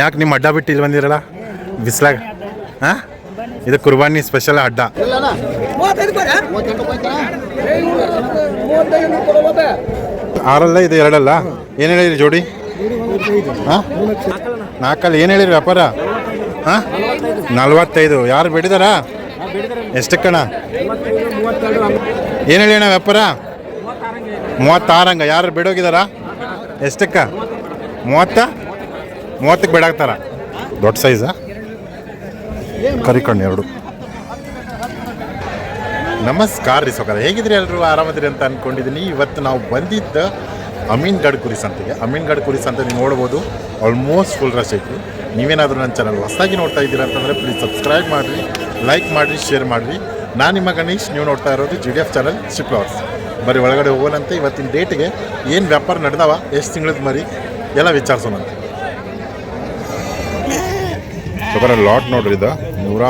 ಯಾಕೆ ನಿಮ್ಮ ಅಡ್ಡ ಬಿಟ್ಟು ಇಲ್ಲಿ ಬಂದಿರಲ್ಲ? ಬಿಸ್ಲಾಗ? ಹಾಂ? ಇದು ಕುರ್ಬಾನಿ ಸ್ಪೆಷಲ್ ಅಡ್ಡ. ಆರಲ್ಲ ಇದು ಎರಡಲ್ಲ? ಏನು ಹೇಳಿರಿ ಜೋಡಿ? ಹಾಂ? ನಾಲ್ಕಲ್ಲಿ, ಏನು ಹೇಳಿರಿ ವ್ಯಾಪಾರ ಹಾಂ? ನಲ್ವತ್ತೈದು. ಯಾರು ಬಿಡಿದಾರಾ? ಎಷ್ಟಕ್ಕಣ? ಏನು ಹೇಳಿ ಅಣ್ಣ ವ್ಯಾಪಾರ? ಮೂವತ್ತಾರಂಗ. ಯಾರು ಬಿಡೋಗಿದಾರಾ? ಎಷ್ಟಕ್ಕ? ಮೂವತ್ತ? ಮೂವತ್ತಕ್ಕೆ ಬೇಡಾಗ್ತಾರ ದೊಡ್ಡ ಸೈಜಾ ಕರಿಕಣ್ಣು ಎರಡು. ನಮಸ್ಕಾರ ರೀ ಸೊಕರ ಹೇಗಿದ್ರಿ ಎಲ್ಲರೂ ಆರಾಮದ್ರಿ ಅಂತ ಅಂದ್ಕೊಂಡಿದ್ದೀನಿ ಇವತ್ತು ನಾವು ಬಂದಿದ್ದ ಅಮೀನ್ಗಢ್ ಕುರಿ ಸಂತೆಗೆ. ಅಮೀನ್ಗಢ್ ಕುರಿ ಸಂತೆ ನೀವು ನೋಡ್ಬೋದು. ಆಲ್ಮೋಸ್ಟ್ ಫುಲ್ ರಶ್ ಐತಿ ನೀವೇನಾದರೂ ನನ್ನ ಚಾನಲ್ ಹೊಸದಾಗಿ ನೋಡ್ತಾ ಇದ್ದೀರಾ ಅಂತಂದರೆ ಪ್ಲೀಸ್ ಸಬ್ಸ್ಕ್ರೈಬ್ ಮಾಡಿರಿ ಲೈಕ್ ಮಾಡಿರಿ ಶೇರ್ ಮಾಡಿರಿ. ನಾನು ನಿಮ್ಮ ಗಣೇಶ್. ನೀವು ನೋಡ್ತಾ ಇರೋದು G D F channel sheep lovers ಬರೀ ಒಳಗಡೆ ಹೋಗೋಣಂತೆ. ಇವತ್ತಿನ ಡೇಟಿಗೆ ಏನು ವ್ಯಾಪಾರ ನಡೆದವ? ಎಷ್ಟು ತಿಂಗಳದ ಮರಿ? ಎಲ್ಲ ವಿಚಾರಿಸೋಣಂತೆ. ಸೊಕರ ಲಾಟ್ ನೋಡ್ರಿ ಇದು. ನೂರ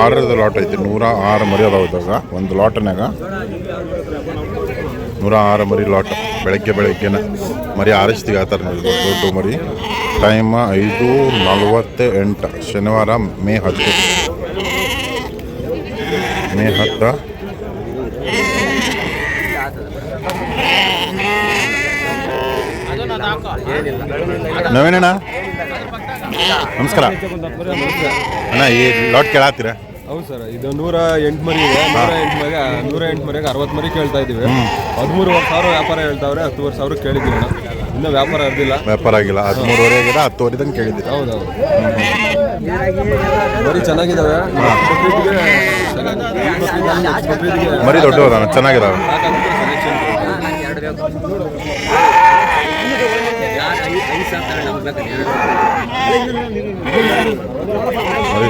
ಆರದು ಲಾಟ್ ಐತಿ. ನೂರ ಆರು ಮರಿ ಅದಾವ ಇದಾಗ ಒಂದು ಲಾಟ್ನಾಗ ನೂರ ಆರು ಮರಿ ಲಾಟ್ ಬೆಳಗ್ಗೆ ಬೆಳಗ್ಗೆನ ಮರಿ ಆರಿಸ್ತೀವಿ ಆತಾರೆ ನೋಡಿ ದೊಡ್ಡ ದೊಡ್ಡ ಮರಿ. ಟೈಮ್ ಐದು ನಲವತ್ತ ಎಂಟು ಶನಿವಾರ ಮೇ ಹತ್ತು. ಮೇ ಹತ್ತು. ನವೀನಣ್ಣ? ನಮಸ್ಕಾರ. ಅಣ್ಣ ಈ ಲಾಟ್ ಕೇಳತ್ತೀರಾ ಹೌದು ಸರ್ ಇದು ನೂರ ಎಂಟು ಮರಿ ಇದೆ. ನೂರ ಎಂಟು ಮರಿ ನೂರ ಎಂಟು ಮರಿಗೆ ಅರವತ್ತು ಮರಿ ಕೇಳ್ತಾ ಇದ್ದೀವಿ. ಹದಿಮೂರು ಸಾವಿರ ವ್ಯಾಪಾರ ಹೇಳ್ತಾವ್ರೆ ಹತ್ತುವರೆ ಸಾವಿರ ಕೇಳಿದ್ದೀವಿ ಅಣ್ಣ. ಇನ್ನೂ ವ್ಯಾಪಾರ ಇರಲಿಲ್ಲ ವ್ಯಾಪಾರ ಆಗಿಲ್ಲ. ಹದಿಮೂರುವರೆ ಆಗಿದೆ ಹತ್ತುವರೆದಂಗೆ ಕೇಳಿದ್ದೀರಾ. ಹೌದೌದು ಮರಿ ಚೆನ್ನಾಗಿದ್ದಾವೆ ಮರಿ ದೊಡ್ಡವದಾನ ಚೆನ್ನಾಗಿದಾವೆ. Selection.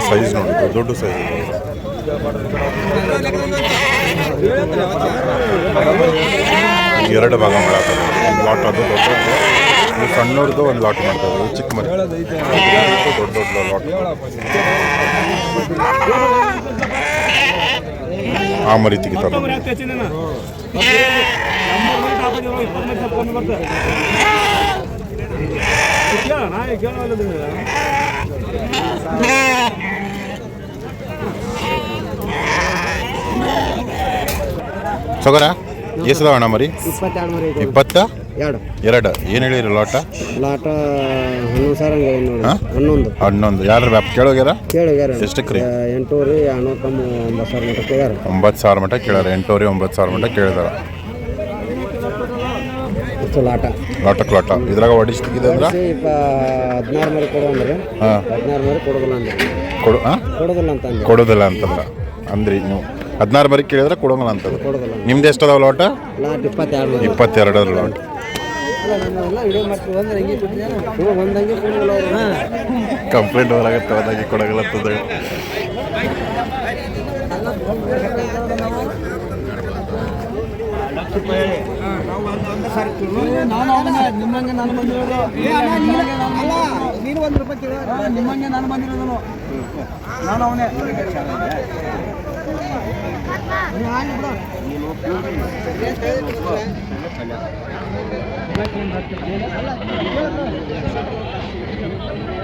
ಸೈಜ್ ನೋಡಿ ದೊಡ್ಡ ಸೈಜ್ ಎರಡು ಭಾಗ ಮಾಡ್ತಾರೆ ಒಂದು ಲಾಟ್ ಅದು ದೊಡ್ಡ ಸಣ್ಣವ್ರದ್ದು ಒಂದು ಲಾಟ್ ಮಾಡ್ತಾರೆ ಚಿಕ್ಕ ಮರಿ ದೊಡ್ಡ ದೊಡ್ಡ ಲಾಟ್ ಆ ಮರಿ ತೆಗಿತಾರೆ ಸೊಗರ ಎಷ್ಟು ಅಣ್ಣ ಮರಿ? ಇಪ್ಪತ್ತೆರಡು ಮರಿ ಇಪ್ಪತ್ತ? ಎರಡು. ಎರಡು. ಏನು ಹೇಳಿರಿ ಲೋಟ? ಲಾಟ ಹನ್ನೊಂದು ಸಾವಿರ? ಹನ್ನೊಂದು. ಹನ್ನೊಂದು. ಯಾರು ವ್ಯಾಪ್ ಕೇಳೋಗ್ಯಾರ? ಕೇಳಿ ಯಾರು ಎಷ್ಟಕ್ಕೆ ರೀ ಎಂಟು ರೀ ಹನ್ನೊಂದು ಕಮ್ಮ ಒಂಬತ್ತು ಸಾವಿರ ಮಟ್ಟ ಯಾರು ಒಂಬತ್ತು ಸಾವಿರ ಮಟ್ಟ ಕೇಳ್ಯಾರ. ಎಂಟೂವರೆ ಒಂಬತ್ತು ಸಾವಿರ ಮಟ್ಟ ಕೇಳಿದಾರ. ಲಾಟ. ಲಾಟ ಲಾಟ. ಇದ್ರಾಗ ಹೊಡಿಸ್ತಿದೆ ಅಂದ್ರೆ? ಇಪ್ಪ ಹದಿನಾರು ಮರಿ ಕೊಡು ಅಂದ್ರೆ. ಹಾಂ. ಹದಿನಾರು ಮರಿ ಕೊಡೋದಿಲ್ಲ ಅಂದ್ರೆ. ಕೊಡು ಕೊಡೋದಿಲ್ಲ ಅಂತ ಅಂದ್ರೆ. ಕೊಡೋದಿಲ್ಲ ಅಂತಂದ್ರೆ. ಅಂದ್ರಿ ನೀವು. ಹದಿನಾರು ಮರಿ ಕೇಳಿದ್ರೆ ಕೊಡೋಂಗಿಲ್ಲ ಅಂತದ. ಕೊಡೋದಿಲ್ಲ. ನಿಮ್ದು ಎಷ್ಟು ಅದಾವ ಲಾಟ? ಲಾಟ್ ಇಪ್ಪತ್ತೆರಡು ಇಪ್ಪತ್ತೆರಡರ ಲಾಟ್. ಮಾಡ್ತೀವಿ ಅಂದ್ರೆ ಹಿಂಗೆ ಕೊಟ್ಟಿದ್ದೇನೆ ಒಂದಂಗೆ ಅದಾಗಿ ಕೊಡಗಲತ್ತದ ನಿಮ್ಮಂಗೆ ನಾನು ಬಂದಿರೋದು ನೀನು ಒಂದು ರೂಪಾಯಿ ಕೇಳ ನಿಮ್ಮಂಗೆ ನಾನು ಬಂದಿರೋದನು ನಾನು ಅವನೇ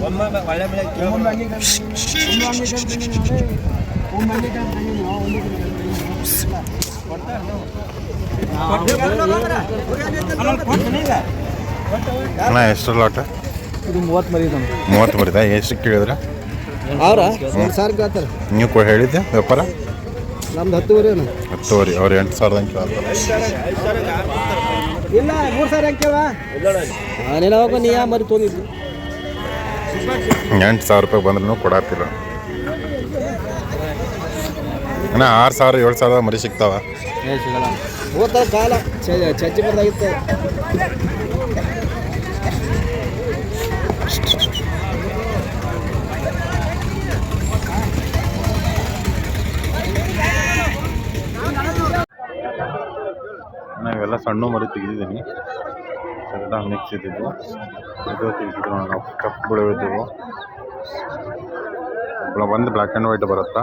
ಕೇಳಿದ್ರಣ್ಣ ಅಣ್ಣ ಎಷ್ಟು ಲಾಟ ಇದು ಮೂವತ್ತು ಮರಿ ಮೂವತ್ತು ಮರಿದ? ಎಷ್ಟು ಕೇಳಿದ್ರೆ? ಅವ್ರ? ಸಾವಿರ ಕೇಳ್ತಾರೆ ನೀವು ಕೊ ಹೇಳಿದ್ದೆ ವ್ಯಾಪಾರ? ನಮ್ದು ಹತ್ತುವರೆ ಹತ್ತುವರೆ ಅವ್ರು ಎಂಟು ಸಾವಿರದಂಗೆ ಕೇಳ್ತಾರೆ ಇಲ್ಲ ಮೂರು ಸಾವಿರ ಹೆಂಗೆ ಕೇಳ ನಾನೇನೋ ಹೋಗೋ ನೀ ಯಾ ಮರಿ ತೊಗೊಂಡಿದ್ದು? ಎಂಟು ಸಾವಿರ ರೂಪಾಯಿ ಬಂದ್ರೂ ಕೊಡತ್ತಿಲ್ಲ ಅಣ್ಣ ಆರು ಸಾವಿರ ಏಳು ಸಾವಿರ ಮರಿ ಸಿಗ್ತಾವ. ನಾವೆಲ್ಲ ಸಣ್ಣ ಮರಿ ತೆಗೆದಿದ್ದೀನಿ. ಎಲ್ಲ ಮಿಕ್ಸ್ ಇದ್ದಿದ್ದು. ಇದು ತೆಗೆದಿದ್ರು ನಾವು ಇದ್ದವು. ಒಂದು ಬ್ಲ್ಯಾಕ್ ಆ್ಯಂಡ್ ವೈಟ್ ಬರುತ್ತಾ?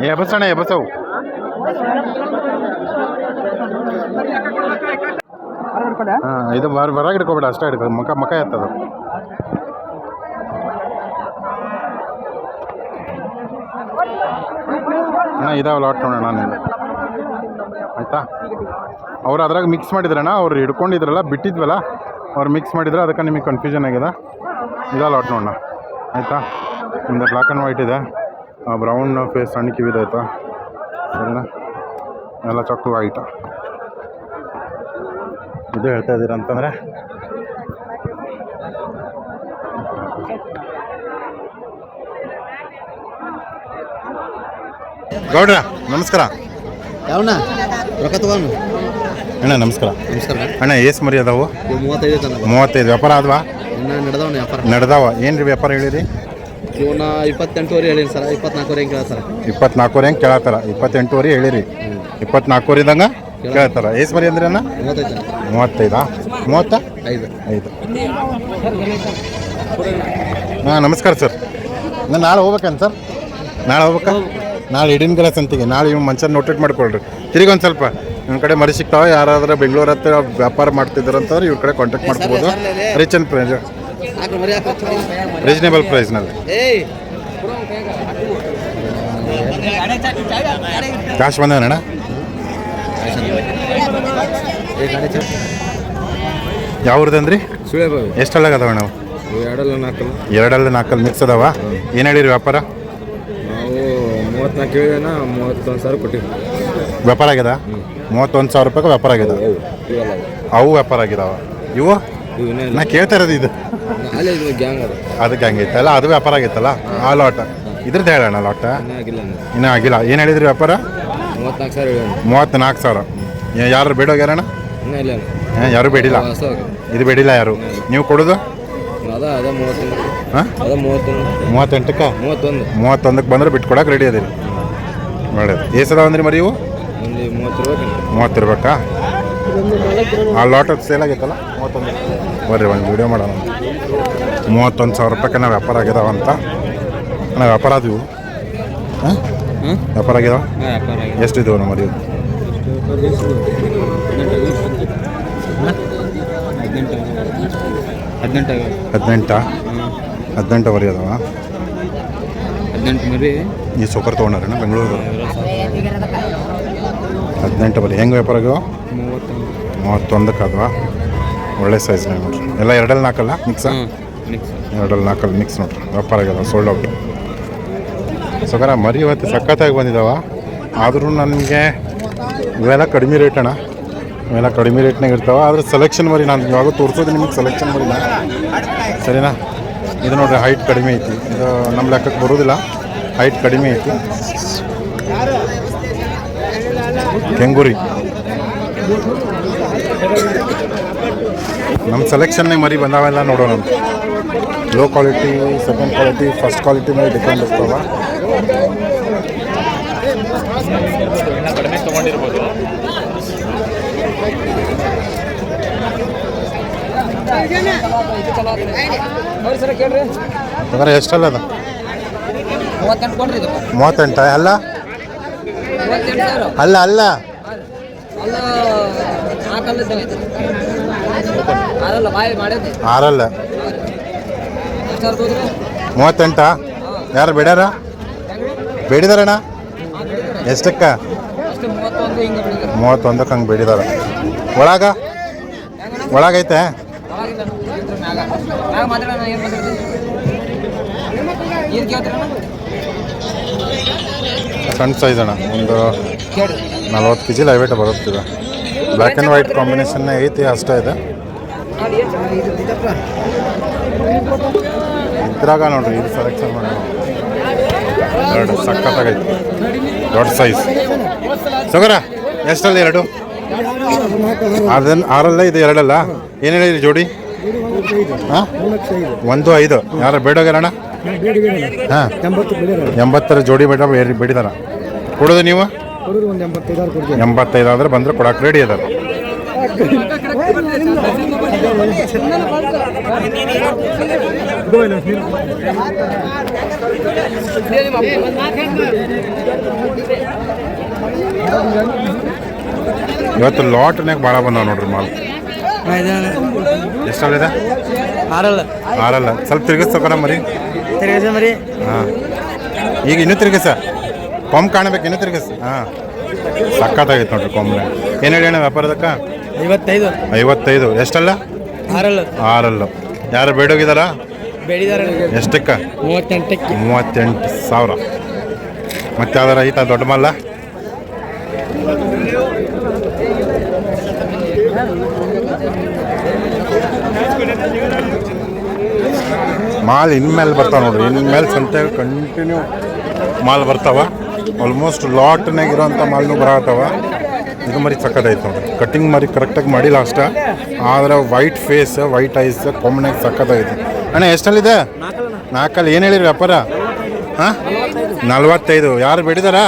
ಏ ಎಬಸಣ್ಣ ಎಬಸವು ಹಾಂ ಇದು ಹೊರಗೆ ಹಿಡ್ಕೊಬೇಡ ಅಷ್ಟೇ ಹಿಡ್ಕೊ ಮಕ ಮಕ ಎತ್ತದ. ಅಣ್ಣ, ಇದಾವೆ ಲಾಟ್ ನೋಡೋಣ ನೀನು ಆಯಿತಾ? ಅವ್ರು ಅದ್ರಾಗ ಮಿಕ್ಸ್ ಮಾಡಿದ್ರಣ್ಣ, ಅವ್ರು ಹಿಡ್ಕೊಂಡಿದ್ರಲ್ಲ, ಬಿಟ್ಟಿದ್ವಲ್ಲ, ಅವ್ರು ಮಿಕ್ಸ್ ಮಾಡಿದ್ರೆ ಅದಕ್ಕೆ ನಿಮಗೆ ಕನ್ಫ್ಯೂಷನ್ ಆಗಿದೆ. ಇದಾ ಲಾಟ್ ನೋಡೋಣ ಆಯಿತಾ? ನಿಮ್ದು ಬ್ಲ್ಯಾಕ್ ಆ್ಯಂಡ್ ವೈಟ್ ಇದೆ. ಬ್ರೌನ್ ಫೇಸ್ ಸಣ್ಣ ಕಿವಿದೆ ಆಯಿತಾ? ಸರಿನಾ? ಎಲ್ಲ ಚೊಕ್ಕ ವೈಟ ಇದು ಹೇಳ್ತಾ ಇದ್ದೀರ ಅಂತಂದರೆ ಗೌಡ್ರ ನಮಸ್ಕಾರ. ಯಾವಣ್ಣ? ರೊಕ್ಕ ತಗೋನು ಅಣ್ಣ ನಮಸ್ಕಾರ. ನಮಸ್ಕಾರ. ಅಣ್ಣ ಏಸ್ ಮರಿ ಅದಾವು? ಇವು ಮೂವತ್ತೈದು ತನ ಮೂವತ್ತೈದು. ವ್ಯಾಪಾರ ಆದ್ವಾ? ಇನ್ನ ನಡೆದವನ ವ್ಯಾಪಾರ. ನಡೆದಾವ. ಏನು ರೀ ವ್ಯಾಪಾರ ಹೇಳಿರಿ? ಇವನ್ನ ಇಪ್ಪತ್ತೆಂಟುವರೆ ಹೇಳಿನಿ ಸರ್. ಇಪ್ಪತ್ನಾಲ್ಕುವರೆ ಹಿಂಗೆ ಕೇಳ್ತಾರೆ ಇಪ್ಪತ್ನಾಲ್ಕೂವರೆ ಹೆಂಗೆ ಕೇಳತ್ತಾರ? ಇಪ್ಪತ್ತೆಂಟುವರೆ ಹೇಳಿರಿ. ಇಪ್ಪತ್ನಾಲ್ಕೂವರೆ ಇದ್ದಂಗೆ ಕೇಳತ್ತಾರ. ಏಸ್ ಮರಿ ಅಂದ್ರೆ ಅಣ್ಣ? ಮೂವತ್ತೈದು ತನ ಮೂವತ್ತೈದಾ? ಮೂವತ್ತ? ಐದು. ಐದು. ಹಾಂ ನಮಸ್ಕಾರ ಸರ್. ನಾನು ನಾಳೆ ಹೋಗ್ಬೇಕೇನು ಸರ್? ನಾಳೆ ಹೋಗ್ಬೇಕಾ? ನಾಳೆ ಇಡೀನ್ ಗಲ ಸಂತಿಗೆ. ನಾಳೆ ಇವ್ ಮನುಷ್ಯನ ನೋಟೇಟ್ ಮಾಡ್ಕೊಳ್ರಿ. ತಿರುಗಿ ಒಂದು ಸ್ವಲ್ಪ ನಿಮ್ಮ ಕಡೆ ಮರಿ ಸಿಗ್ತಾವೆ ಯಾರಾದ್ರೂ ಬೆಂಗಳೂರು ಹತ್ರ ವ್ಯಾಪಾರ ಮಾಡ್ತಿದ್ರು ಅಂತಂದ್ರೆ ಇವ್ರ ಕಡೆ ಕಾಂಟ್ಯಾಕ್ಟ್ ಮಾಡ್ಕೋಬೋದು. ರಿಚ್ ಅಂಡ್ ಪ್ರೈಸ್ ರೀಸನೇಬಲ್ ಪ್ರೈಸ್ನಲ್ಲಿ ಕಾಶ್ ಬಂದವನಣ್ಣ ಯಾವ್ರದಂದ್ರಿ ಸುಳೆ ಬಾವಿ ಎಷ್ಟೆಲ್ಲ ಅದಾವ ನಾವು ಎರಡಲ್ಲ ನಾಲ್ಕಲ್ಲ. ಎರಡಲ್ಲಿ ನಾಲ್ಕಲ್ಲಿ ಮಿಕ್ಸ್ ಅದಾವ? ಏನು ಹೇಳಿರಿ ವ್ಯಾಪಾರ? ಮೂವತ್ನಾಲ್ಕು ಹೇಳಿದೇನ ಮೂವತ್ತೊಂದು ಸಾವಿರ ಕೊಟ್ಟಿವಿ ವ್ಯಾಪಾರ ಆಗ್ಯದ ಮೂವತ್ತೊಂದು ಸಾವಿರ ರೂಪಾಯಿ ವ್ಯಾಪಾರ ಆಗಿದೆ? ಇವೆಲ್ಲ ಅವು ವ್ಯಾಪಾರ ಆಗಿದಾವ? ಇವು? ನಾ ಕೇಳ್ತಾ ಇರೋದು ಇದು. ಅಲ್ಲೇ ಇದು ಗ್ಯಾಂಗ್ ಅದು. ಅದಕ್ಕೆ ಹಂಗೈತಲ್ಲ ಅದು ವ್ಯಾಪಾರ ಆಗಿತ್ತಲ್ಲ ಆ ಲಾಟ ಇದ್ರದ್ದು ಹೇಳೋಣ ಲಾಟ ಇನ್ನೂ ಆಗಿಲ್ಲ ಅಂದ್ರೆ ಇನ್ನೂ ಆಗಿಲ್ಲ. ಏನು ಹೇಳಿದ್ರಿ ವ್ಯಾಪಾರ? ಮೂವತ್ನಾಲ್ಕು ಸಾವಿರ ಹೇಳಿ ಮೂವತ್ತ್ನಾಲ್ಕು ಸಾವಿರ. ಯಾರು ಬೇಡೋಗ್ಯಾರಣ್ಣ ಇನ್ನೂ ಇಲ್ಲ ಏ, ಯಾರು ಬೇಡಿಲ್ಲ? ಹೊಸ ಇದು ಬೇಡಿಲ್ಲ ಯಾರು? ನೀವು ಕೊಡೋದು? ಹಾಂ ಮೂವತ್ತೆಂಟಕ್ಕೆ ಮೂವತ್ತೊಂದಕ್ಕೆ ಬಂದ್ರೆ ಬಿಟ್ಕೊಡಕ್ಕೆ ರೆಡಿ ಅದಿರಿ ಒಳ್ಳೇದು ಏಸದಾವ ಅಂದ್ರಿ ಮರಿ ಇವು ಮೂವತ್ತು ರೂಪಾಯಿ ಇರ್ಬೇಕಾ ಆ ಲಾಟ್ ಸೇಲ್ ಆಗೈತಲ್ಲ ಮೂವತ್ತೊಂದು ಬರ್ರಿ ಒಂದು ವಿಡಿಯೋ ಮಾಡೋಣ ಮೂವತ್ತೊಂದು ಸಾವಿರ ರೂಪಾಯಿಗೆ ನಾವು ವ್ಯಾಪಾರ ಆಗ್ಯದಾವ ಅಂತ ನಾವು ವ್ಯಾಪಾರ ಆದವು ಹಾಂ ಹಾಂ ವ್ಯಾಪಾರ ಆಗ್ಯದ ಎಷ್ಟು ಇದ್ದವು ನಮ್ಮ ಮರಿ ಹದಿನೆಂಟು ಹದಿನೆಂಟು ಹದಿನೆಂಟಾ? ಮರಿ ಅದಾವ? ಹದಿನೆಂಟು ಮರಿ. ಈ ಸೊಕರ್ ತೊಗೊಂಡ್ರಣ್ಣ ಬೆಂಗಳೂರು? ಹದಿನೆಂಟು ಬರೀ ಹೆಂಗೆ ವ್ಯಾಪಾರ ಆಗ್ಯಾವ? ಮೂವತ್ತೊಂದು ಮೂವತ್ತೊಂದಕ್ಕೆ ಅದಾವ. ಒಳ್ಳೆ ಸೈಜ್ ನೋಡ್ರಿ. ಎಲ್ಲ ಎರಡಲ್ಲಿ ನಾಲ್ಕಲ್ಲ? ಮಿಕ್ಸ್ ಎರಡಲ್ಲಿ ನಾಲ್ಕಲ್ಲಿ ಮಿಕ್ಸ್ ನೋಡ್ರಿ. ವ್ಯಾಪಾರ ಆಗ್ಯದ ಸೋಲ್ಡ್ ಔಟ್ ಸೊಕರ ಮರಿ ಇವತ್ತು ಸಖತ್ತಾಗಿ ಬಂದಿದ್ದಾವ ಆದರೂ ನನಗೆ ಇವೆಲ್ಲ ಕಡಿಮೆ ರೇಟ್ ಅಣ್ಣ. ಇವೆಲ್ಲ ಕಡಿಮೆ ರೇಟ್ನಾಗ ಇರ್ತಾವೆ. ಆದರೆ ಸೆಲೆಕ್ಷನ್ ಮರಿ ನಾನು ಇವಾಗ ತೋರಿಸೋದು ನಿಮಗೆ ಸೆಲೆಕ್ಷನ್ ಮರಿನ. ಸರಿನಾ? ಇದು ನೋಡ್ರಿ ಹೈಟ್ ಕಡಿಮೆ ಐತಿ. ಇದು ನಮ್ಮ ಲೆಕ್ಕಕ್ಕೆ ಬರೋದಿಲ್ಲ. ಹೈಟ್ ಕಡಿಮೆ ಐತಿ. ಕೆಂಗೂರಿ. ನಮ್ಮ ಸೆಲೆಕ್ಷನ್ನಾಗ ಮರಿ ಬಂದಾವೆಲ್ಲ ನೋಡೋಣ. Low quality second quality first quality ಮೇಲೆ ಡಿಪೆಂಡ್ ಇರ್ತಾವ. ಅಂದ್ರೆ ಎಷ್ಟಲ್ಲ ಅದು? ಮೂವತ್ತೆಂಟು ಅಲ್ಲ? ಅಲ್ಲ ಅಲ್ಲ. ಆರಲ್ಲ ಮೂವತ್ತೆಂಟ? ಯಾರು ಬಿಡ್ಯಾರ? ಬೇಡಿದಾರಣ್ಣ? ಎಷ್ಟಕ್ಕ? ಮೂವತ್ತೊಂದಕ್ಕೆ ಹಂಗೆ ಬಿಡಿದಾರ. ಒಳಗ? ಬಿಡಿದ್ರು ಒಳಗೈತೆ ಸಣ್ಣ ಸೈಜ್ ಅಣ್ಣ, ಒಂದು ನಲ್ವತ್ತು ಕೆ ಜಿ ಲೈವೇಟ ಬರುತ್ತಿದೆ. ಬ್ಲ್ಯಾಕ್ ಆ್ಯಂಡ್ ವೈಟ್ ಕಾಂಬಿನೇಷನ್ ಐತಿ, ಅಷ್ಟೇ ಇದೆ. ಇದ್ರಾಗ ನೋಡ್ರಿ, ಇದು ಸೆಲೆಕ್ಷನ್ ಮಾಡೋಣ ಎರಡು ದೊಡ್ಡ ಸೈಜ್ ಸಗರ, ಎಷ್ಟಲ್ಲಿ ಎರಡು? ಅದನ್ನ ಆರಲ್ಲ ಇದು ಎರಡಲ್ಲ? ಏನು ಹೇಳಿದ್ರಿ ಜೋಡಿ? ಹಾಂ? ಒಂದು ಐದು. ಯಾರು ಬೇಡೋಗ್ಯಾರಣ್ಣ? ಹಾಂ. ಎಂಬತ್ತರ ಜೋಡಿ ಬೇಡ ಬೇಡಿದಾರ. ಕೊಡೋದು ನೀವು? ಎಂಬತ್ತೈದು ಆದ್ರೆ ಬಂದ್ರೆ ಕೊಡಕ್ಕೆ ರೆಡಿ ಅದಾರ. ಇವತ್ತು ಲಾಟ್ನ್ಯಾಗ ಭಾಳ ಬಂದಾವ ನೋಡ್ರಿ ಮಾಲ್. ಎಷ್ಟಲ್ಲಿದೆ ಆರಲ್ಲ. ಆರಲ್ಲ. ಸ್ವಲ್ಪ ತಿರ್ಗಿಸ್ತೋಕರ ಮರಿ? ತಿರುಗಿಸ ಮರಿ. ಹಾಂ. ಈಗ ಇನ್ನೂ ತಿರ್ಗಿಸ? ಕೊಂಬ್ ಕಾಣಬೇಕು ಇನ್ನೂ ತಿರ್ಗಿಸ? ಹಾಂ. ಸಖತ್ತಾಗೈತೆ ನೋಡ್ರಿ ಕೊಂಬ್ನ ಏನು ಹೇಳಿ ಅಣ್ಣ ವ್ಯಾಪಾರದಕ್ಕ? ಐವತ್ತೈದು. ಐವತ್ತೈದು. ಎಷ್ಟಲ್ಲ? ಆರಲ್ಲ. ಆರಲ್ಲ. ಯಾರು ಬೇಡೋಗಿದಾರ? ಬೇಡಿದಾರ ಎಷ್ಟಕ್ಕ? ಮೂವತ್ತೆಂಟಕ್ಕೆ. ಮೂವತ್ತೆಂಟು ಸಾವಿರ. ಮತ್ತೆ ಯಾವ್ದಾರ ಐತ ದೊಡ್ಡ ಮಲ್ಲ ಮಾಲ್ ಇನ್ಮೇಲೆ ಬರ್ತಾವ ನೋಡ್ರಿ. ಇನ್ಮೇಲೆ ಸಂತೆ ಕಂಟಿನ್ಯೂ ಮಾಲ್ ಬರ್ತಾವ. ಆಲ್ಮೋಸ್ಟ್ ಲಾಟ್ನಾಗ ಇರೋಂಥ ಮಾಲ್ನು ಬರತ್ತಾವ ಇದು ಮರಿ ಸಕ್ಕತ್ತೈತೆ ನೋಡ್ರಿ. ಕಟ್ಟಿಂಗ್ ಮರಿ ಕರೆಕ್ಟಾಗಿ ಮಾಡಿಲ್ಲ ಅಷ್ಟ. ಆದ್ರೆ ವೈಟ್ ಫೇಸ್ ವೈಟ್ ಐಸ್ ಕೊಮ್ಮನಾಗ ಸಕ್ಕತ್ತೈತೆ ಅಣ್ಣ, ಎಷ್ಟಲ್ಲಿದೆ? ನಾಲ್ಕಲ್ಲಿ. ಏನು ಹೇಳಿರಿ ವ್ಯಾಪಾರ? ಹಾಂ? ನಲ್ವತ್ತೈದು. ಯಾರು ಬೇಡಿದಾರ?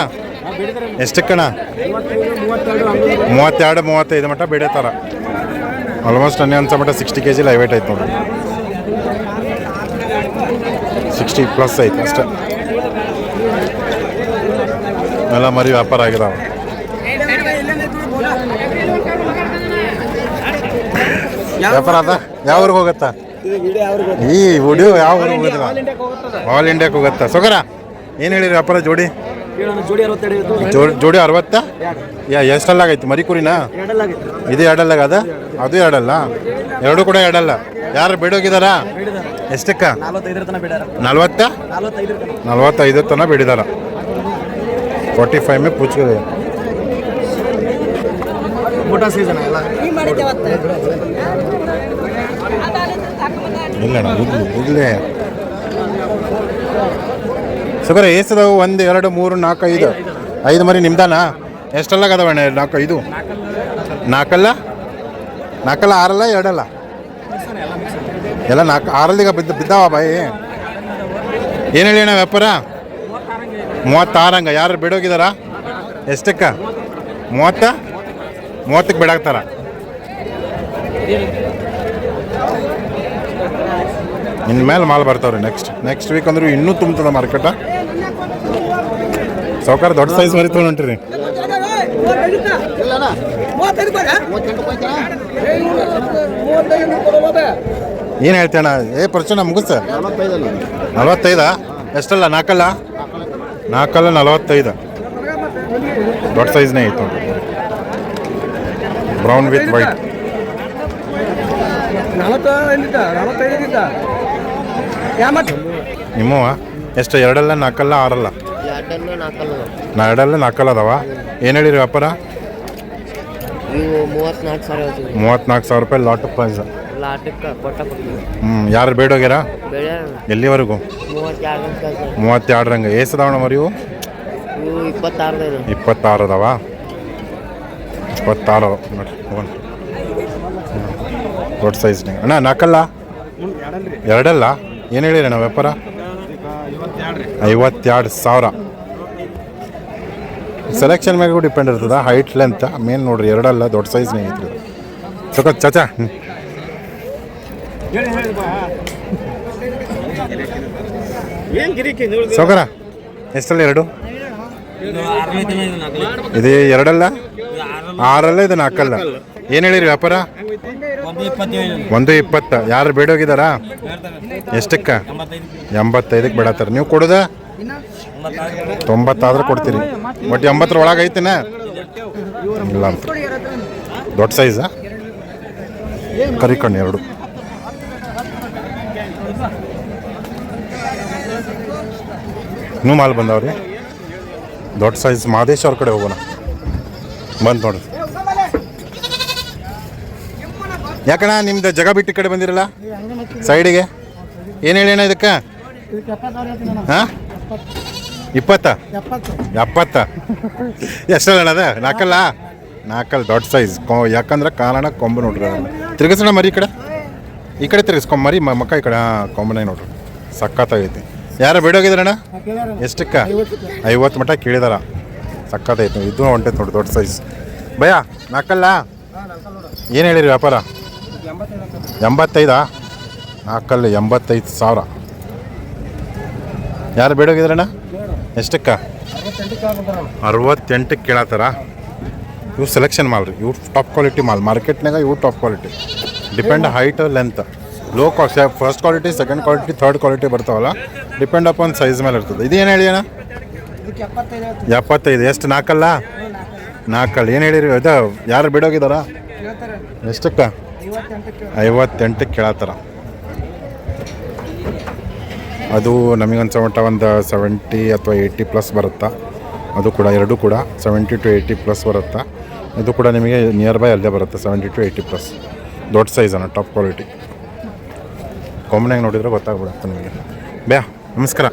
ಎಷ್ಟಕ್ಕಣ? ಮೂವತ್ತೆರಡು, ಮೂವತ್ತೈದು ಮಟ್ಟ ಬೇಡತಾರ. ಆಲ್ಮೋಸ್ಟ್ ಹನ್ನೆ ಅನ್ಸೋ ಮಟ್ಟ ಸಿಕ್ಸ್ಟಿ ಕೆ ಜಿ ಲೈವೇಟ್ ಐತೆ ನೋಡ್ರಿ. ಸಿಕ್ಸ್ಟಿ ಪ್ಲಸ್ ಐತೆ ಅಷ್ಟೇ. ಎಲ್ಲ ಮರಿ ವ್ಯಾಪಾರ ಆಗಿದಾವ ವ್ಯಾಪಾರ ಅದ ಯಾವ ಊರಿಗೆ ಹೋಗತ್ತಾ? ಈ ವಿಡಿಯೋ ಯಾವ ಊರಿಗೆ ಹೋಗೋದಿಲ್ಲ? ಆಲ್ ಇಂಡಿಯಾಕ್ಕೆ ಹೋಗತ್ತಾ? ಸೊಗರ ಏನು ಹೇಳಿರಿ ವ್ಯಾಪಾರ ಜೋಡಿ? ಜೋಡಿ ಅರವತ್ತ? ಆಗೈತಿ ಯಾ ಎಷ್ಟಲ್ಲಾಗೈತಿ? ಮರಿ ಕುರಿನಾ ಇದು ಎರಡಲ್ಲ ಅದ ಅದು ಎರಡಲ್ಲ. ಎರಡು ಕೂಡ ಎರಡಲ್ಲ. ಯಾರು ಬೇಡೋಗಿದಾರ? ಎಷ್ಟಕ್ಕ? ನಲವತ್ತೈದರ ಬಿಡಾರ. ನಲ್ವತ್ತ? ನಲವತ್ತೈದರ ತನಕ. ನಲ್ವತ್ತೈದು ತನಕ ಬಿಡಿದಾರ. ಫೋರ್ಟಿ ಫೈವ್ ಮೇ ಪೂಚ್ ಊಟ ಸೀಸನ್ ಎಲ್ಲ? ಇಲ್ಲ ಇಲ್ಲಿ ಇಲ್ಲೇ ಸುಗರ ಏಸದವು ಒಂದು ಎರಡು ಮೂರು ನಾಲ್ಕು ಐದು. ಐದು ಮರಿ ನಿಮ್ದಾನ? ಎಷ್ಟೆಲ್ಲ ಅದಾವಣ್ಣ ನಾಲ್ಕು ಐದು? ನಾಲ್ಕಲ್ಲ? ನಾಲ್ಕಲ್ಲ ಆರಲ್ಲ ಎರಡಲ್ಲ? ಎಲ್ಲ ನಾಲ್ಕು ಆರಲ್ಲಿಗ ಬಿದ್ದ ಬಿದ್ದಾವ ಬಾಯಿ? ಏನು ಹೇಳಿ ಅಣ್ಣ ವ್ಯಾಪಾರ? ಮೂವತ್ತಾರಂಗ. ಯಾರು ಬಿಡೋಗಿದಾರ? ಎಷ್ಟಕ್ಕ? ಮೂವತ್ತ? ಮೂವತ್ತಕ್ಕೆ ಬಿಡಾಕ್ತಾರ. ಇನ್ಮೇಲೆ ಮಾಲ್ ಬರ್ತಾವ್ರಿ ನೆಕ್ಸ್ಟ್ ನೆಕ್ಸ್ಟ್ ವೀಕ್ ಅಂದ್ರೆ ಇನ್ನೂ ತುಂಬ್ತದ ಮಾರ್ಕೆಟ ಸಾವುಕಾರ ದೊಡ್ಡ ಸೈಜ್ ಮರಿ ತೊಗೊಂಡ್ರಿ ಏನು ಹೇಳ್ತೇಣ ಏ ಪರ್ಚನ ಮುಗಿಸ ನಲವತ್ತೈದ ಎಷ್ಟಲ್ಲ ನಾಲ್ಕಲ್ಲ? ನಾಲ್ಕಲ್ಲ ನಲವತ್ತೈದು. ದೊಡ್ಡ ಸೈಜ್ನೇ ಐತೆ ನೋಡ್ರಿ ಬ್ರೌನ್ ವಿತ್ ವೈಟ್. ನಿಮ್ಮವ ಎಷ್ಟು ಎರಡಲ್ಲ ನಾಲ್ಕಲ್ಲ ಆರಲ್ಲ? ನಾ ಎರಡಲ್ಲ ನಾಲ್ಕಲ್ಲ ಅದಾವ. ಏನು ಹೇಳಿರಿ ವ್ಯಾಪಾರ? ಇವು ಮೂವತ್ನಾಲ್ಕು ಸಾವಿರ ಮೂವತ್ನಾಲ್ಕು ಸಾವಿರ ರೂಪಾಯಿ ಲಾಟ್ ಪ್ರೈಸ್ ಲಾಟಕ್ಕೆ ಕೊಟ್ಟ ಕೊಡ್ತೀವಿ. ಹ್ಞೂ ಯಾರು ಬೇಡೋಗ್ಯಾರ ಬೆಳೆ ಎಲ್ಲಿವರೆಗೂ? ಮೂವತ್ತೆರಡು ಕಳ್ಸಿ ಮೂವತ್ತೆರಡು ರಂಗ ಏಸದಾವಣ ಮರಿವು ಇವು? ಇಪ್ಪತ್ತಾರದೇನು ಇಪ್ಪತ್ತಾರು ಅದಾವ? ಇಪ್ಪತ್ತಾರು. ನೋಡ್ರಿ ನೋಡಿ ದೊಡ್ಡ ಸೈಜ್ ಅಣ್ಣ ನಾಲ್ಕಲ್ಲ? ಎರಡಲ್ಲ? ಏನು ಹೇಳಿರಿ ಅಣ್ಣ ವ್ಯಾಪಾರ? ಐವತ್ತೆರಡು ಸಾವಿರ. ಸೆಲೆಕ್ಷನ್ ಮ್ಯಾಗೂ ಡಿಪೆಂಡ್ ಇರ್ತದೆ ಹೈಟ್ ಲೆಂತ್ ಮೇನ್ ನೋಡ್ರಿ ಎರಡಲ್ಲ ದೊಡ್ಡ ಸೈಜ್ನಾಗ ಐತ್ರಿ ಸ್ವಲ್ಪ ಚಾಚಾ. ಸೌಕರ ಎಷ್ಟಲ್ಲ ಎರಡು. ಇದು ಎರಡಲ್ಲ? ಆರಲ್ಲ ಇದು ನಾಲ್ಕಲ್ಲ? ಏನು ಹೇಳಿರಿ ವ್ಯಾಪಾರ? ಒಂದು ಇಪ್ಪತ್ತ. ಯಾರು ಬೇಡೋಗಿದಾರ ಎಷ್ಟಕ್ಕ? ಎಂಬತ್ತೈದಕ್ಕೆ ಬೇಡತ್ತಾರ. ನೀವು ಕೊಡೋದ? ತೊಂಬತ್ತಾದ್ರೆ ಕೊಡ್ತೀರಿ. ಬಟ್ ಎಂಬತ್ತರ ಒಳಗೆ ಐತೆನ? ಇಲ್ಲ ಅಂತ. ದೊಡ್ಡ ಸೈಜಾ ಕರಿ ಕಣ್ಣು ಎರಡು. ಇನ್ನೂ ಮಾಲ್ ಬಂದವ್ರಿ ದೊಡ್ಡ ಸೈಜ್ ಮಹದೇಶ್ವರ ಕಡೆ ಹೋಗೋಣ. ಬಂದು ನೋಡ್ರಿ ಯಾಕಣ್ಣ, ನಿಮ್ದು ಜಗ ಬಿಟ್ಟು ಕಡೆ ಬಂದಿರಲ್ಲ? ಸೈಡಿಗೆ? ಏನು ಹೇಳಿ ಅಣ್ಣ ಇದಕ್ಕೆ? ಹಾಂ? ಇಪ್ಪತ್ತ? ಎಪ್ಪತ್ತ? ಎಷ್ಟಲ್ಲ ಅದ? ನಾಲ್ಕಲ್ಲ ನಾಲ್ಕಲ್ಲ ದೊಡ್ಡ ಸೈಜ್ ಕೊ, ಯಾಕಂದ್ರೆ ಕಾಲಣ ಕೊಂಬು ನೋಡ್ರಿ ತಿರ್ಗಿಸೋಣ ಮರಿ ಈ ಕಡೆ. ಈ ಕಡೆ ತಿರ್ಗಿಸ್ಕೊಂಬ ಮರಿ ಮ- ಮಕ್ಕ ಈ ಕಡೆ ಕೊಂಬನೇ ನೋಡ್ರಿ. ಸಖತ್ತಾಗೈತಿ. ಯಾರು ಬೇಡೋಗಿದ್ರಣ್ಣ ಎಷ್ಟಕ್ಕ? ಐವತ್ತು ಮಟ್ಟ. ಕೇಳಿದಾರ. ಸಕ್ಕತ್ತೈತೆ ಇದು ಹೊಂಟೈತೆ ನೋಡಿ ದೊಡ್ಡ ಸೈಜ್ ಭಯ ನಾಲ್ಕಲ್ಲ ಏನು ಹೇಳಿರಿ ವ್ಯಾಪಾರ? ಎಂಬತ್ತೈದಾ? ನಾಲ್ಕಲ್ಲ ಎಂಬತ್ತೈದು ಸಾವಿರ. ಯಾರು ಬೇಡೋಗಿದ್ರಣ್ಣ ಎಷ್ಟಕ್ಕ? ಅರವತ್ತೆಂಟಕ್ಕೆ ಕೇಳತ್ತಾರ? ಇವು ಸೆಲೆಕ್ಷನ್ ಮಾಲ್ ರೀ. ಇವು ಟಾಪ್ ಕ್ವಾಲಿಟಿ ಮಾಲ್. ಮಾರ್ಕೆಟ್ನಾಗ ಇವು top quality depend height length low cost first quality second quality third quality ಬರ್ತಾವಲ್ಲ? ಡಿಪೆಂಡ್ ಅಪಾನ್ ಸೈಜ್ ಮೇಲೆ ಇರ್ತದೆ. ಇದೇನು ಹೇಳಿ ಅಣ್ಣ? ಎಪ್ಪತ್ತೈದು ಎಷ್ಟು ನಾಲ್ಕಲ್ಲ ನಾಲ್ಕಲ್ಲ ಏನು ಹೇಳಿರಿ? ಇದು ಯಾರು ಬಿಡೋಗಿದಾರ? ಎಷ್ಟಕ್ಕೆ? ಐವತ್ತೆಂಟಕ್ಕೆ ಕೇಳತ್ತಾರ. ಅದು ನಮಗೊಂದು ಸಮಟ ಒಂದು ಸೆವೆಂಟಿ ಅಥವಾ ಏಯ್ಟಿ ಪ್ಲಸ್ ಬರುತ್ತಾ? ಅದು ಕೂಡ ಎರಡೂ ಕೂಡ ಸೆವೆಂಟಿ ಟು ಏಯ್ಟಿ ಪ್ಲಸ್ ಬರುತ್ತಾ? ಇದು ಕೂಡ ನಿಮಗೆ ನಿಯರ್ ಬೈ ಅಲ್ಲೇ ಬರುತ್ತೆ ಸೆವೆಂಟಿ ಟು ಏಯ್ಟಿ ಪ್ಲಸ್ ದೊಡ್ಡ ಸೈಜ್ ಟಾಪ್ ಕ್ವಾಲಿಟಿ ಕಾಮನ್ನಾಗಿ ನೋಡಿದ್ರೆ ಗೊತ್ತಾಗ್ಬಿಡುತ್ತೆ ನಿಮಗೆ. ಬ್ಯಾ ನಮಸ್ಕಾರ.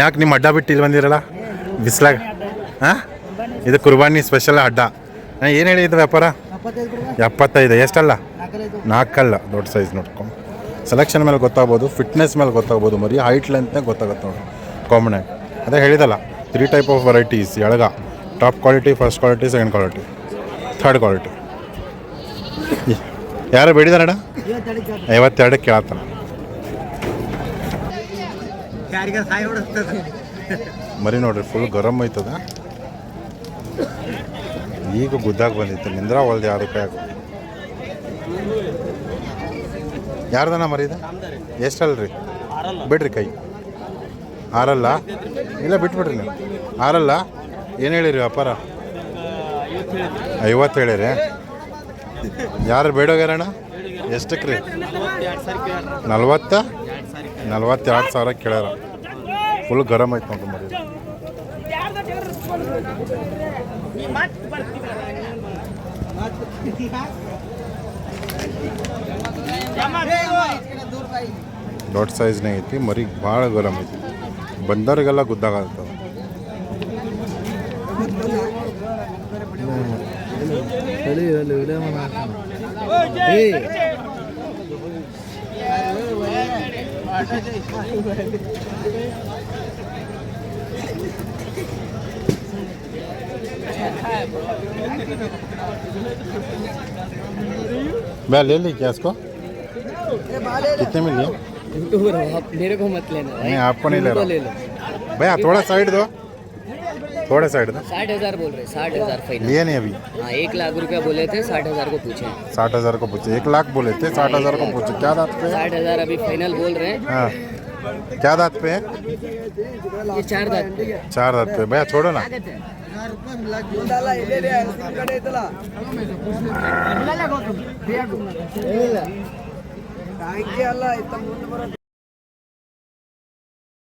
ಯಾಕೆ ನಿಮ್ಮ ಅಡ್ಡ ಬಿಟ್ಟು ಇಲ್ಲಿ ಬಂದಿರಲ್ಲ? ಬಿಸಿಲಾಗ ಹಾಂ? ಇದು ಕುರ್ಬಾನಿ ಸ್ಪೆಷಲ್ ಅಡ್ಡ. ಏನು ಹೇಳಿದ ವ್ಯಾಪಾರ? ಎಪ್ಪತ್ತೈದು, ಎಷ್ಟಲ್ಲ? ನಾಲ್ಕಲ್ಲ, ದೊಡ್ಡ ಸೈಜ್ ನೋಡ್ಕೊಂಡು ಸೆಲೆಕ್ಷನ್ ಮೇಲೆ ಗೊತ್ತಾಗ್ಬೋದು ಫಿಟ್ನೆಸ್ ಮೇಲೆ ಗೊತ್ತಾಗ್ಬೋದು, ಮರಿ ಹೈಟ್ ಲೆಂತ್ನೇ ಗೊತ್ತಾಗುತ್ತೆ ನೋಡಿ. ಕಾಮನ್ ಆಗಿ. ಅದೇ ಹೇಳಿದಲ್ಲ three type of varieties ಎಳಗ. Top quality first quality second quality third quality ಯಾರು ಬೇಡಿದಾರಣ್ಣ? ಐವತ್ತೆರಡಕ್ಕೆ ಕೇಳತ್ತಣ್ಣ ಹೊಡಿಸ್ತದೆ. ಮರಿ ನೋಡ್ರಿ ಫುಲ್ ಗರಮ್ ಐತದ. ಈಗ ಗುದ್ದಾಗ ಬಂದಿತ್ತು, ನಿಂದ್ರ ಹೊಲ್ದು ಯಾರು ಕೈ ಯಾರ್ದನ ಮರಿದ ಎಷ್ಟಲ್ರಿ? ಬಿಡ್ರಿ ಕೈ. ಆರಲ್ಲ? ಇಲ್ಲ, ಬಿಟ್ಬಿಡ್ರಿ ನೀವು. ಆರಲ್ಲ? ಏನು ಹೇಳಿರಿ ವ್ಯಾಪಾರ? ಐವತ್ತು ಹೇಳಿರಿ. ಯಾರು ಬೇಡೋಗ್ಯಾರಣ ಎಷ್ಟಕ್ಕೆ ರೀ ನಲ್ವತ್ತ? ನಲ್ವತ್ತೆರಡು ಸಾವಿರ ಕೇಳ್ಯಾರ. ಫುಲ್ ಗರಮ್ ಐತೆ ನೋಡ್ರಿ ಮರಿ ದೊಡ್ಡ ಸೈಜ್ನಾಗ ಐತಿ ಮರಿ ಭಾಳ ಗರಮ್ ಐತಿ ಬಂದವ್ರಿಗೆಲ್ಲ ಗುದ್ದಾಗತ್ತದ मैं ले ली क्या इसको? कितने में लिया मेरे को मत लेना नहीं आपको नहीं ले रहा ले लो। भैया थोड़ा साइड दो। थोड़ा साइड दो। साठ हज़ार बोल रहे साठ हज़ार फाइनल लिए नहीं अभी। हाँ एक लाख रुपया बोले थे साठ हज़ार को पूछे साठ हज़ार को पूछे। एक लाख बोले थे साठ हज़ार को पूछे। क्या दांत पे? साठ हज़ार अभी फाइनल बोल रहे हैं। हाँ। क्या दांत पे? है ये चार दांत पे। चार दांत पे। भैया छोड़ो ना। ಇಲ್ಲೇ ಕಡೆ ಐತಲ್ಲ. ಹಂಗೆ ಅಲ್ಲ ಇತ್ತ ಮುಂದೆ ಬರೋದು.